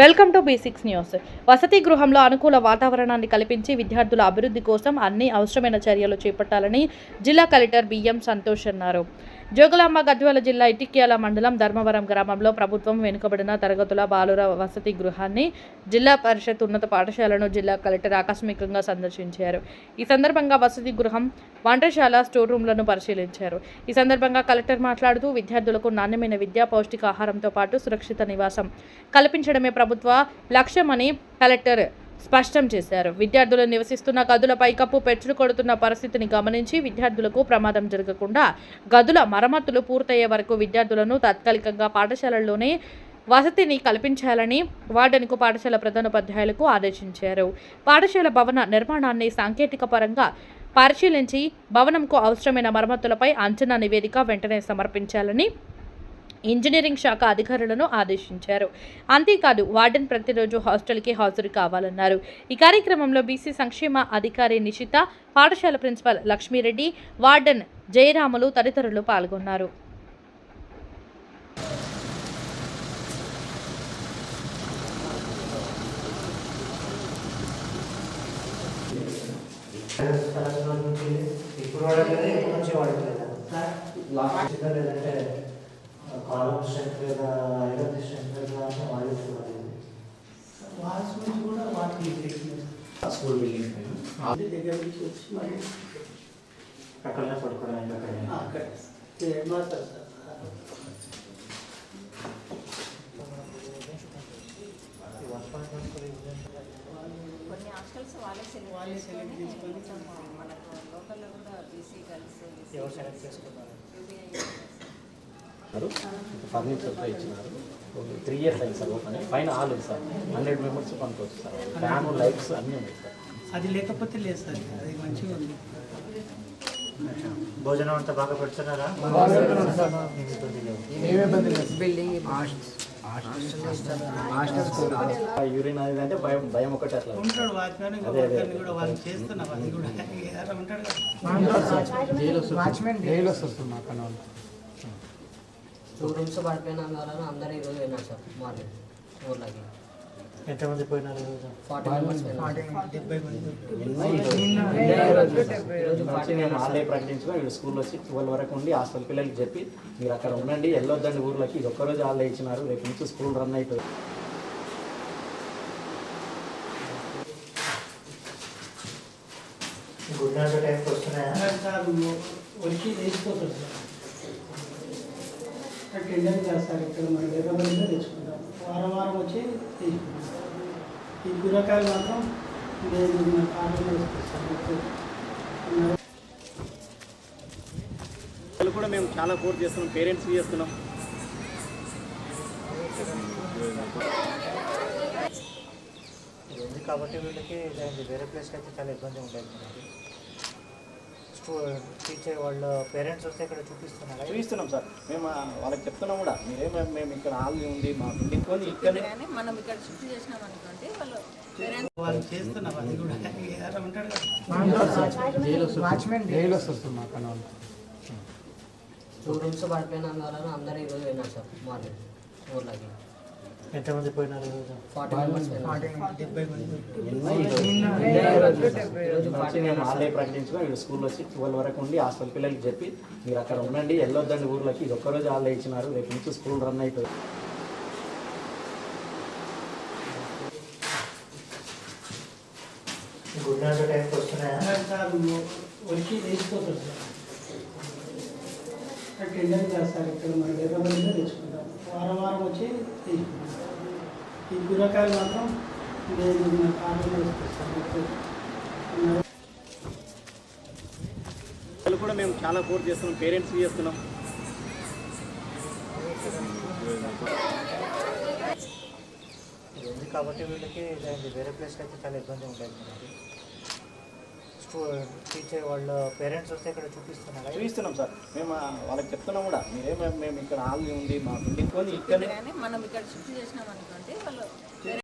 Welcome to B six news. వసతి గృహంలో అనుకూల వాతావరణాన్ని కల్పించి విద్యార్థుల అభివృద్ధి కోసం అన్ని అవసరమైన చర్యలు చేపట్టాలని జిల్లా కలెక్టర్ బిఎం సంతోష్ అన్నారు. జోగులాంబ గద్వాల జిల్లా ఇటిక్యాల మండలం ధర్మవరం గ్రామంలో ప్రభుత్వం వెనుకబడిన తరగతుల బాలుర వసతి గృహాన్ని జిల్లా పరిషత్ ఉన్నత పాఠశాలను జిల్లా కలెక్టర్ ఆకస్మికంగా సందర్శించారు. ఈ సందర్భంగా వసతి గృహం వంటశాల స్టోర్ రూమ్లను పరిశీలించారు. ఈ సందర్భంగా కలెక్టర్ మాట్లాడుతూ విద్యార్థులకు నాణ్యమైన విద్యా పౌష్టికాహారంతో పాటు సురక్షిత నివాసం కల్పించడమే ప్రభుత్వ లక్ష్యమని కలెక్టర్ స్పష్టం చేశారు. విద్యార్థులు నివసిస్తున్న గదుల పైకప్పు పెచ్చులు కొడుతున్న పరిస్థితిని గమనించి విద్యార్థులకు ప్రమాదం జరగకుండా గదుల మరమ్మతులు పూర్తయ్యే వరకు విద్యార్థులను తాత్కాలికంగా పాఠశాలల్లోనే వసతిని కల్పించాలని వార్డెన్కు పాఠశాల ప్రధానోపాధ్యాయులకు ఆదేశించారు. పాఠశాల భవన నిర్మాణాన్ని సాంకేతిక పరంగా పరిశీలించి భవనంకు అవసరమైన మరమ్మతులపై అంచనా నివేదిక వెంటనే సమర్పించాలని ఇంజనీరింగ్ శాఖ అధికారులను ఆదేశించారు. అంతేకాదు వార్డెన్ ప్రతిరోజు హాస్టల్కి హాజరు కావాలన్నారు. ఈ కార్యక్రమంలో బీసీ సంక్షేమ అధికారి నిషిత పాఠశాల ప్రిన్సిపల్ లక్ష్మీరెడ్డి వార్డెన్ జయరాములు తదితరులు పాల్గొన్నారు. ఇప్పుడు వాడట్లేదు? నుంచి వాడట్లేదా? లాస్ట్ లేదంటే కాలం స్ట్రెంత్ లేదా ఐరన్ స్ట్రెంత్ లేదా అంటే వాడేసుకోవాలి వాల్స్ నుంచి కూడా వాటికి స్కూల్ బిల్డింగ్ అది దగ్గర నుంచి వచ్చి మరి అక్కడనే పడుకోవడానికి అక్కడ అక్కడ హెడ్ సార్ కొన్ని హాస్టల్స్ వాళ్ళే సెలెక్ట్ వాళ్ళే సెలెక్ట్ చేసుకొని మనకు లోకల్లో కూడా బీసీ గర్ల్స్ ఎవరు సెలెక్ట్ చేసుకున్నారు ఫర్నిచర్తో ఇచ్చినారు. త్రీ ఇయర్స్ అయింది సార్ ఓపెన్. పైన ఆల్ ఉంది సార్. హండ్రెడ్ మెంబర్స్ పనుకోవచ్చు సార్. ఫ్యాన్ లైట్స్ అన్నీ ఉన్నాయి సార్. అది లేకపోతే లేదు సార్. అది మంచిగా ఉంది. భోజనం అంతా బాగా పెడుతున్నారా? యూరిన్ అనేది అంటే భయం భయం ఒకటి అట్లా. ఉంటాడు వాచ్మెన్ అదే, అదే. ఇంకొకరిని కూడా టూ రూమ్స్ పడిపోయినా వలన అందరూ ఈరోజు వెళ్ళారు సార్ మార్నింగ్ ఊర్లోకి. ఎంతమంది పోయినారు ఈరోజు ఫార్టీ మెంబర్స్ హాలిడే ప్రకటించుకొని వీళ్ళు స్కూల్ వచ్చి ట్వెల్వ్ వరకు ఉండి హాస్టల్ పిల్లలకి చెప్పి మీరు అక్కడ ఉండండి వెళ్ళొద్దండి ఊర్లోకి. ఇది ఒక్కరోజు హాలిడే ఇచ్చినారు. రేపు నుంచి స్కూల్ రన్ అవుతుంది గుడ్ నైట్ టైంకి వస్తున్నాయా? సార్ వచ్చి లేచిపోతాడు సార్ అటెండెన్స్ చేస్తారు ఇక్కడ మన వేరే తెచ్చుకుంటాం వారం వారం వచ్చి తీసుకుంటాం ఈ కూరగాయలు మాత్రం నేను నా కాలంలో వేసుకొస్తాను వాళ్ళు కూడా మేము చాలా కోర్స్ చేస్తున్నాం పేరెంట్స్ చేస్తున్నాం. కాబట్టి వీళ్ళకి ఇలాంటి వేరే ప్లేస్కి అయితే చాలా ఇబ్బంది ఉండేది. టీచర్ వాళ్ళ పేరెంట్స్ వస్తే ఇక్కడ చూపిస్తున్నారా? చూపిస్తున్నాం సార్. మేము వాళ్ళకి చెప్తున్నాం కూడా. మీరేమో మేము ఇక్కడ హాల్ ఉంది మా ఇంటికి ఇక్కడనే కానీ మనం ఇక్కడ షిఫ్ట్ చేసినాం అనుకోండి వాళ్ళు పేరెంట్స్ వాళ్ళు చేస్తున్నాం అది కూడా ఏదో ఉంటాడు కదా. టూ రూమ్స్ పడిపోయినా వలన అందరూ ఈరోజు వెళ్ళారు సార్ మార్నింగ్ ఊర్లోకి. ఎంతమంది పోయినారు హాలిడే ప్రకటించుకొని వీళ్ళు స్కూల్ వచ్చి ట్వెల్వ్ వరకు ఉండి హాస్టల్ పిల్లలకి చెప్పి మీరు అక్కడ ఉండండి వెళ్ళొద్దండి ఊర్లోకి. ఇది ఒక్కరోజు హాలిడే ఇచ్చినారు. రేపు నుంచి స్కూల్ రన్ అవుతుంది గుడ్ నైట్ టైంకి వస్తున్నాయా? సార్. వచ్చి చేస్తారు. ఇక్కడ మన వేరే తెచ్చుకుంటాం వారం వారం వచ్చి తీసుకుంటాం ఈ కూరగాయలు మాత్రం నేను కూడా మేము చాలా కోర్స్ చేస్తున్నాం పేరెంట్స్ చేస్తున్నాం. కాబట్టి వీళ్ళకి ఇలాంటి వేరే ప్లేస్కి అయితే చాలా ఇబ్బంది స్టూ టీచర్ వాళ్ళ పేరెంట్స్ వస్తే ఇక్కడ చూపిస్తున్నారా? చూపిస్తున్నాం సార్. మేము వాళ్ళకి చెప్తున్నాం కూడా. మీరేమో మేము ఇక్కడ హాల్ ఉంది మా ఇంటికి ఇక్కడనే కానీ మనం ఇక్కడ షిఫ్ట్ చేసినాం అనుకోండి వాళ్ళు